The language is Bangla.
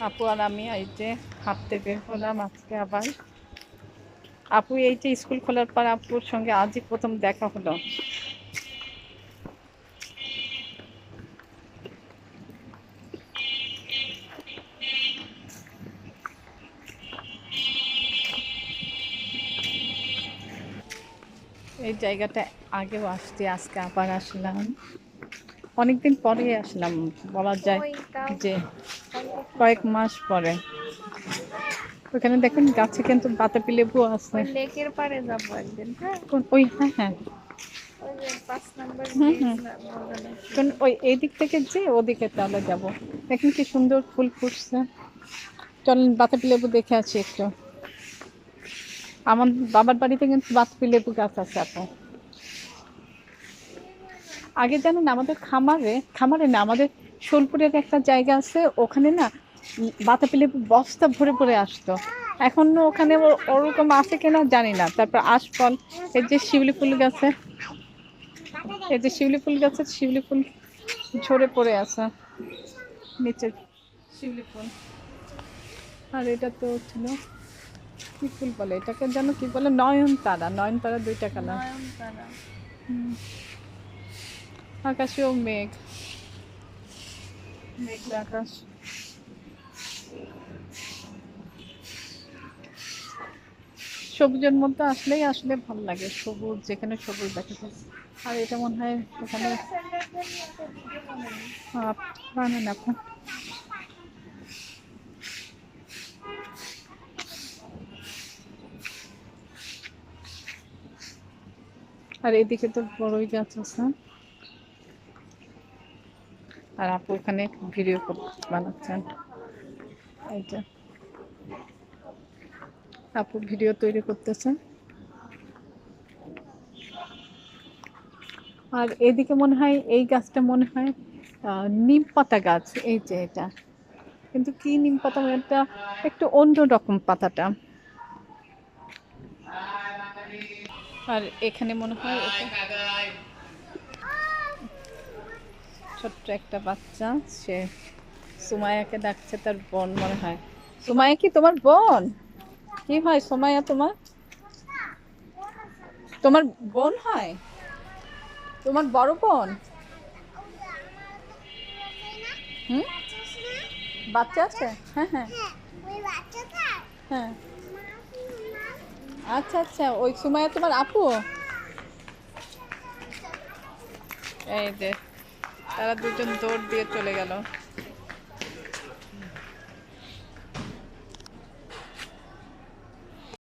আপু আর আমি এই যে হাঁটতে বের হলাম আজকে আবার। আপু, এই যে স্কুল খোলার পর আপুর সঙ্গে আজই প্রথম দেখা হলো। এই জায়গাটা আগেও আসছি, আজকে আবার আসলাম। অনেকদিন পরে আসলাম বলা যায় যে কয়েক মাস পরে। ওখানে দেখুন গাছে কিন্তু বাতাবি লেবু আছে। লেকের পাড়ে যাব একদিন হ্যাঁ। কোন- ওই হ্যাঁ হ্যাঁ। ওই এই দিক থেকে যে ওদিকে তাহলে যাব। দেখুন কি সুন্দর ফুল ফুটছে। চলেন লেবু দেখে আছি একটু। আমার বাবার বাড়িতে কিন্তু বাতাবি লেবু গাছ আছে আপু। আগে জানেন আমাদের খামারে খামারে না আমাদের সোলপুরের একটা জায়গা আছে ওখানে না বাতাবি লেবু বস্তা ভরে ভরে আসতো। এখন ওখানে ওরকম আছে কিনা জানি না। তারপর আশফল এর যে শিউলি ফুল গাছে এই যে শিউলি ফুল গাছে শিউলি ফুল ঝরে পড়ে আছে নিচে শিউলি ফুল। আর এটা তো ছিল কি ফুল বলে এটাকে যেন কি বলে নয়নতারা নয়নতারা দুইটা কালার নয়নতারা। আকাশেও মেঘ। মেঘলা আকাশ। সবুজের মধ্যে আসলেই আসলে ভালো লাগে সবুজ যেখানে সবুজ দেখা যায়। আর এটা মনে হয় ওখানে বানান এখন। আর এদিকে তো বড়ই গাছ আছে। আর আপু ওখানে ভিডিও বানাচ্ছেন। এইটা আপু ভিডিও তৈরি করতেছেন। আর এদিকে মনে হয়, এই গাছটা মনে হয় নিম পাতা গাছ। এই যে এটা। কিন্তু কি নিম পাতা এটা একটু অন্য রকম পাতাটা। আর এখানে মনে হয় ছোট্ট একটা বাচ্চা, সে সুমায়াকে ডাকছে তার বোন মনে হয়। সুমায়া কি তোমার বোন? কি হয় সুমায়া তোমার? তোমার বোন হয়? তোমার বড় বোন? হুম? বাচ্চা আছে? হ্যাঁ হ্যাঁ। হ্যাঁ। আচ্ছা আচ্ছা। ওই সুমায়া তোমার আপু? এই যে। তারা দুজন দৌড় দিয়ে চলে গেল।